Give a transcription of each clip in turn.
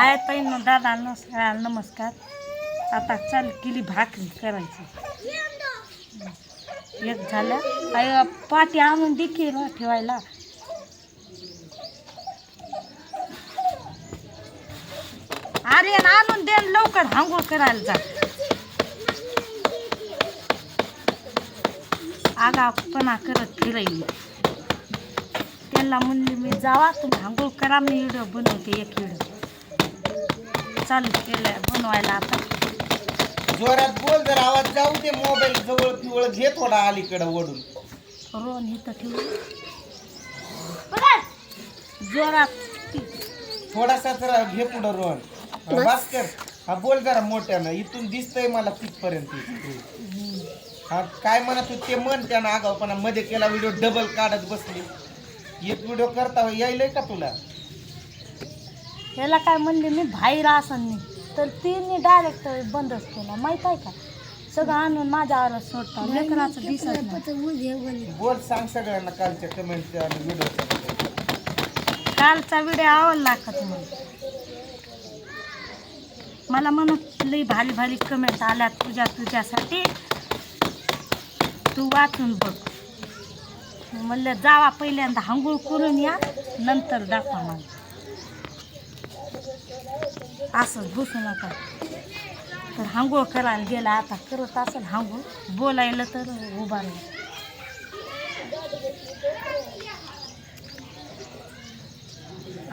हाय ताई दादा नमस्कार नमस्कार. आता चाल किली भाकरी करायची. एक झाल्या काय पाठी आणून दे की ना ठेवायला. अरे आणून दे लवकर हांगोळ करायला जा. आगापणा करत फिरायली. त्यांना म्हणली मी जावा तुम्ही आंघोळ करा मी व्हिडिओ बनवते एक व्हिडिओ. चालू केलं बनवायला आता. जोरात बोल जर आवाज जाऊ दे मोबाईल जवळ पिवळ घे थोडा अलीकडं ओढून रोन इथं ठेवू. जोरात. थोडासा जरा घे पुढं रोहन हा, भास्कर हा बोल जरा मोठ्यानं. इथून दिसतंय मला तिथपर्यंत. हा काय म्हणत होती ते म्हण त्यानं आगावपणा मध्ये केला व्हिडिओ डबल काढत बसली. एक व्हिडिओ करता यायलंय का तुला? ह्याला काय म्हणले मी बाहेर असन मी तर तिने डायरेक्ट बंदच केला. माहीत आहे का? सगळं आणून माझ्या आरस सोडता लेकराचं दिसत नाही. बोल. सांग सगळ्यांना कालच्या कमेंट आणि व्हिडिओच्या कालचा व्हिडिओ आवडला का तुम्हाला? मला म्हणत लई भारी भारी कमेंट आल्यात तुझ्या तुझ्यासाठी. तू वाचून बघ. मी म्हणलं जावा पहिल्यांदा हांगूळ करून या नंतर दाखवा मला. असंच बसू नका तर हांगोळ करायला गेला आता करत असेल हांगोळ. बोलायला तर उभा राहील.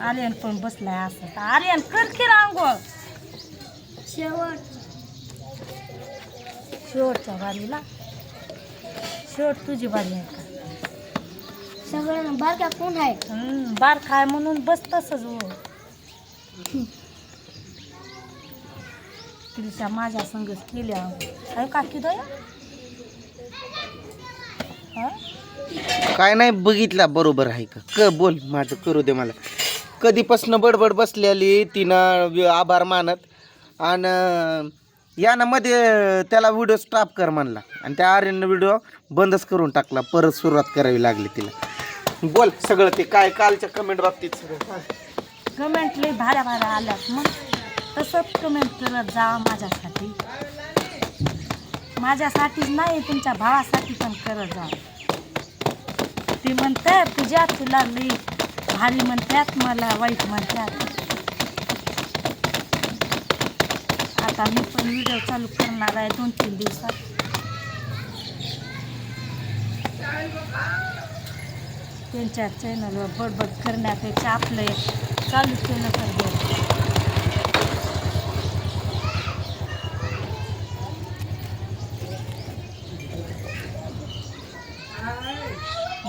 आर्यन पण बसलाय असं. आर्यन कर की रांगोळ शेवट शेवटच्या बारीला शेवट तुझी बारी आहे का? सगळं बारक्या कोण आहे? हम्म, बार खाय म्हणून बस तसंच हो. तिच्या माझ्या संगच केल्या. अरे काकी दया? हा? काय नाही बघितला बरोबर आहे का? क बोल माझं करू दे मला. कधीपासनं बडबड बसलेली तिनं वि- आभार मानत. आणि यानं मध्ये त्याला व्हिडिओ स्टॉप कर म्हणला. आणि त्या आर्यनं व्हिडिओ बंदच करून टाकला. परत सुरुवात करावी लागली तिला. बोल सगळं ते काय कालच्या कमेंट बाबतीत सगळं. कमेंट लई भाड्या भाड्या आल्यात. मग तसंच कमेंट करत जा माझ्यासाठी. माझ्यासाठीच नाही तुमच्या भावासाठी पण करत जा. ती म्हणते तुझ्या तुला लई भारी म्हणतात मला वाईट म्हणतात. आता मी पण व्हिडिओ चालू करणार आहे दोन तीन दिवसात. त्यांच्या चॅनलवर बडबड करण्यापेक्षा आपलं एक चालू केलं.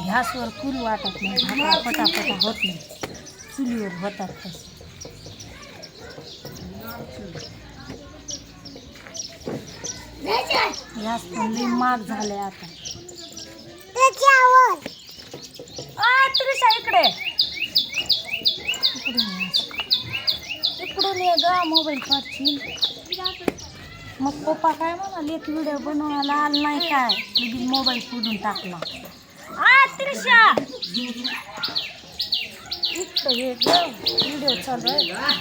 गॅसवर कुरू वाटत नाही. पटापटा होत नाही. चुलीवर होतात तसं. गॅस पण लई महाग झाले आता. इकडे इकडून ये. इकडून ये ग मोबाईल काढशील मग पप्पा काय म्हणाल एक व्हिडिओ बनवायला आला नाही काय? लगेच मोबाईल फोडून टाकला. आ त्रिशा! इथं ये ग व्हिडिओ चालू आहे.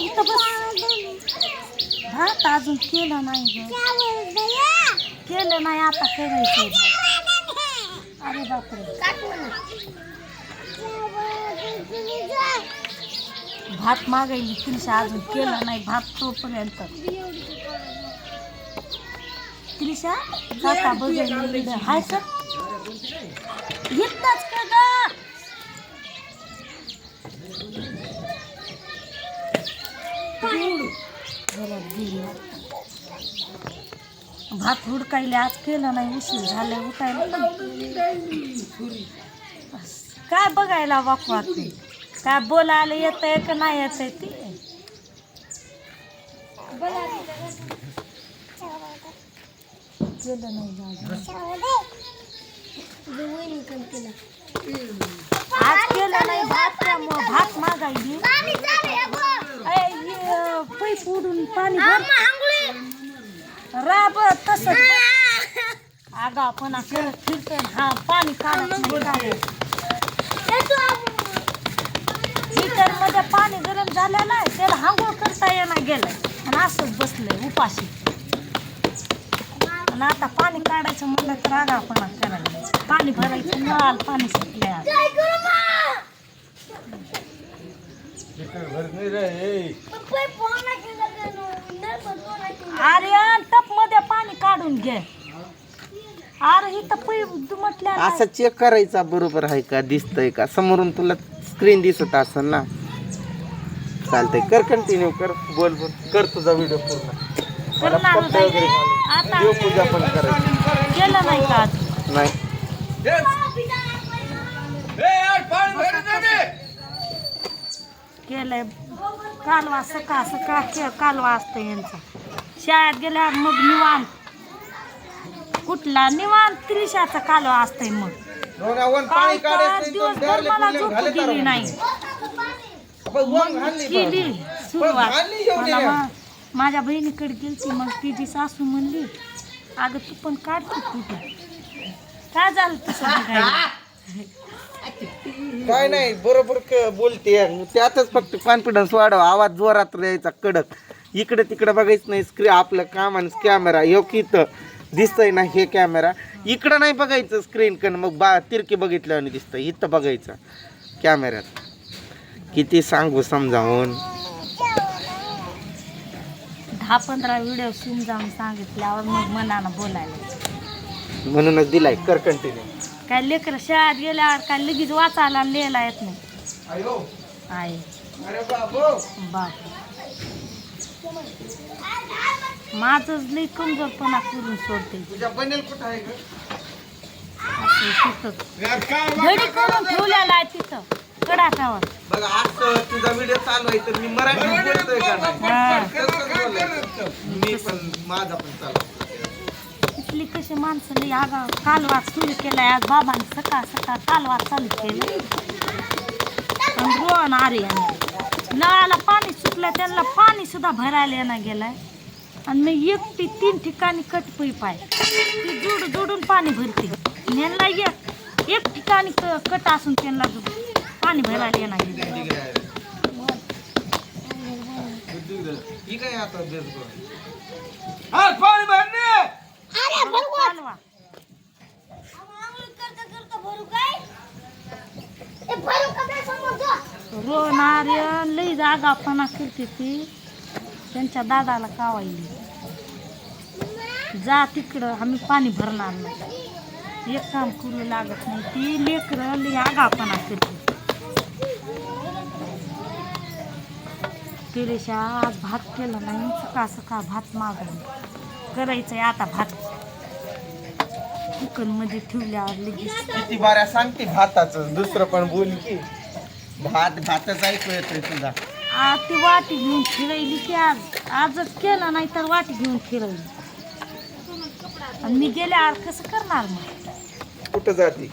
इथं बस. भात अजून केलं नाही ग. केलं नाही आता करायचं भात अरे बापरे. भात मागायली त्रिशा अजून केला नाही भात तोपर्यंत. त्रिशा जाता हाय सर. का ग? भात हुडकायला आज केलं नाही उशीर झालं उठायला. काय बघायला वाकू वाटते काय बोलायला येत आहे का नाही येत आहे ती? केलं नाही आज केलं नाही भात त्यामुळं भात मागायली. ऐ, पैप उडून पाणी भर. राब तसं आगा पण करत फिरतोय हा पाणी काढत नाही. मध्ये पाणी गरम झालेला आहे त्याला हांगोळ करता येणार गेलाय. आणि असंच बसलंय उपाशी. आणि आता पाणी काढायचं म्हणलं तर आगापणा करायला पाणी भरायचं नळाला पाणी सुटले आज. अरे टपमध्ये पाणी काढून घे. अरे ही तर पै दुमटल्या असं चेक करायचा बरोबर आहे का? दिसतंय का? समोरून तुला स्क्रीन दिसत असेल ना? चालतंय. कर कंटिन्यू कर. बोल बोल. कर तुझा व्हिडिओ पूर्ण. मला करणार पत्ते वगैरे घालून. आता देवपूजा पण करायची. केलं नाही का आज? नाही. केलंय कालवा सकाळ सकाळ के कालवा असतं यांचा. शाळेत गेल्यावर मग निवांत. कुठला निवांत? त्रिशाचा कालवा असतंय मग. पाणी काढायचं दिवसभर मला झोप दिली. नाही बघ, वन घालली बघ. केली सुरुवात. मला. मा- माझ्या बहिणीकडे गेलती मग तिची सासू म्हणली अगं तू पण काढते कुठे? काय झालं बघायला? काय नाही बरोबर क- बोलते. त्यातच फक्त कॉन्फिडन्स वाढवा. आवाज जोरात यायचा कडक. इकडे तिकडे बघायचं नाही. स्क्रीन आपलं काम आणि कॅमेरा ह्यो की इथं दिसतंय ना हे कॅमेरा इकडं नाही बघायचं स्क्रीन कन. मग बा तिरकी बघितल्याने दिसतं इथं बघायचं कॅमेऱ्यात किती सांगू समजावून? दहा पंधरा व्हिडिओ समजावून सांगितल्यावर मग मनानं बोलायला. म्हणूनच दिलाय कर कंटिन्यू काय लेकर शाळेत गेल्यावर काय लगेच वाचायला लिहायला येत नाही. आहे बाबू. बाप. माझंच लई कमजोरपणा करून सोडते. तुझ्या बनेल कुठं आहे ग? असं तिथं घडी करून ठेवलेला आहे तिथं. कडाकावर बघा असं तुझा व्हिडिओ चालू आहे तर मी मराठी बोलतोय का नाही. तसंच बोलायचं. मी पण माझा पण चालू. इथली कशी माणसं लई आगा कालवा सुरू केलाय आज बाबांनी सकाळ सकाळ कालवा चालू केलं आणि रोहन आर्याने. नळाला पाणी सुटलं त्यांना पाणी सुद्धा भरायला येणं गेलाय. आणि मी एकटी तीन ठिकाणी कटपई पाय. ती जोड जोडून पाणी भरते. यांना एक एक ठिकाणी क- कट असून त्यांना जो- पाणी भरायला आता बेसबॉल. कालवा रोहन आर्यन लई जागापणा करते ती त्यांच्या दादाला कावायली. जा तिकडं आम्ही पाणी भरणार नाही. एक काम करू लागत नाही. ती लेकरं लई आगापणा करते तिरेशा आज भात केला नाही. सकाळ सकाळ भात मागून करायचंय आता भात. मध्ये ठेवल्यावर लगेच. किती बाऱ्या सांगते भाताचं. दुसरं पण बोल की. भात भातच ऐकू येतोय तुझा. आ, ती वाटी घेऊन फिरायली की आज. आजच केलं नाही तर वाटी घेऊन फिरायली आणि मी गेल्यावर कसं करणार मग? कुठं जाते?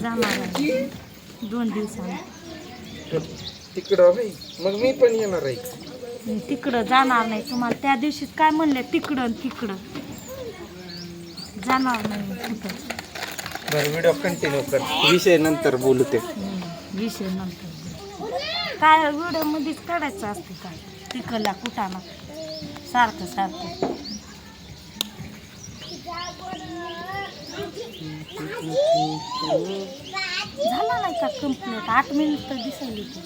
जाणार आहे. दोन दिवसांनी. तिकडं होय मग मी पण येणार आहे. मी तिकडं जाणार नाही. तुम्हाला त्या दिवशीच काय म्हणले? तिकडं आणि तिकडं. जाणार नाही मी कुठं बरं व्हिडिओ कंटिन्यू कर. विषय नंतर बोलू ते. हम्म, विषय नंतर बोलू. काय व्हिडिओ मध्येच काढायचं असते काय तिकडला कुठाना सारखं सारखं. झाला नाही का कंप्लीट आठ मिनिट दिसायली ती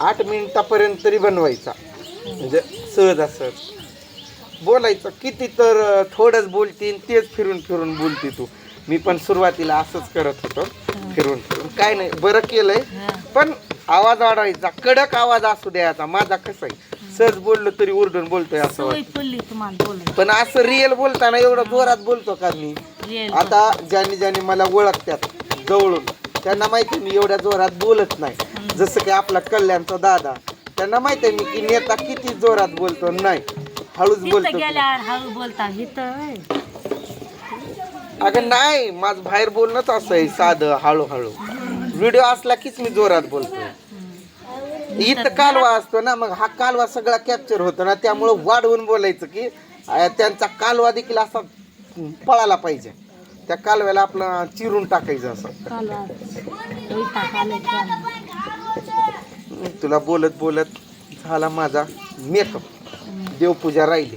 आठ मिनिटापर्यंत तरी बनवायचा. म्हणजे सहज असं. बोलायचं किती तर थोडंच बोलती आणि तेच फिरून फिरून बोलती तू. मी पण सुरुवातीला असंच करत होतो फिरून फिरून. काय नाही बरं केलंय. पण आवाज वाढवायचा कडक आवाज असू द्यायचा. माझा कसं आहे सहज बोललो तरी उरडून बोलतोय असं पण असं रिअल बोलताना एवढं जोरात बोलतो का मी? आता ज्याने ज्याने मला ओळखतात जवळून त्यांना माहिती आहे मी एवढ्या जोरात बोलत नाही. जसं की आपला कल्याणचा दादा त्यांना माहिती आहे मी की नेता किती जोरात बोलतो नाही. हळूच तिथं बोलतो. गेल्यावर हळू बोलता इथं अगं नाही माझं बाहेर बोलणंच असं आहे साधं हळूहळू. व्हिडिओ असला कीच मी जोरात बोलतो इथं कालवा असतो ना मग हा कालवा सगळा कॅप्चर होतो ना त्यामुळं वाढवून बोलायचं की अं, त्यांचा कालवा देखील असा पळाला पाहिजे. त्या कालव्याला आपलं चिरून टाकायचं असं. तुला बोलत बोलत झाला माझा मेकअप. देवपूजा राहिली.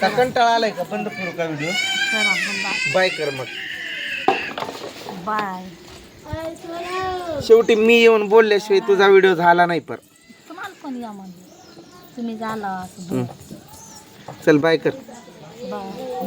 का कंटाळा आलाय का बंद करू का व्हिडिओ? चला बाय. बाय कर मग. बाय. शेवटी मी येऊन बोलल्याशिवाय तुझा व्हिडिओ झाला नाही पर. तुम्हाला पण या म्हणजे तुम्ही झाला असं चल बाय कर. बाय.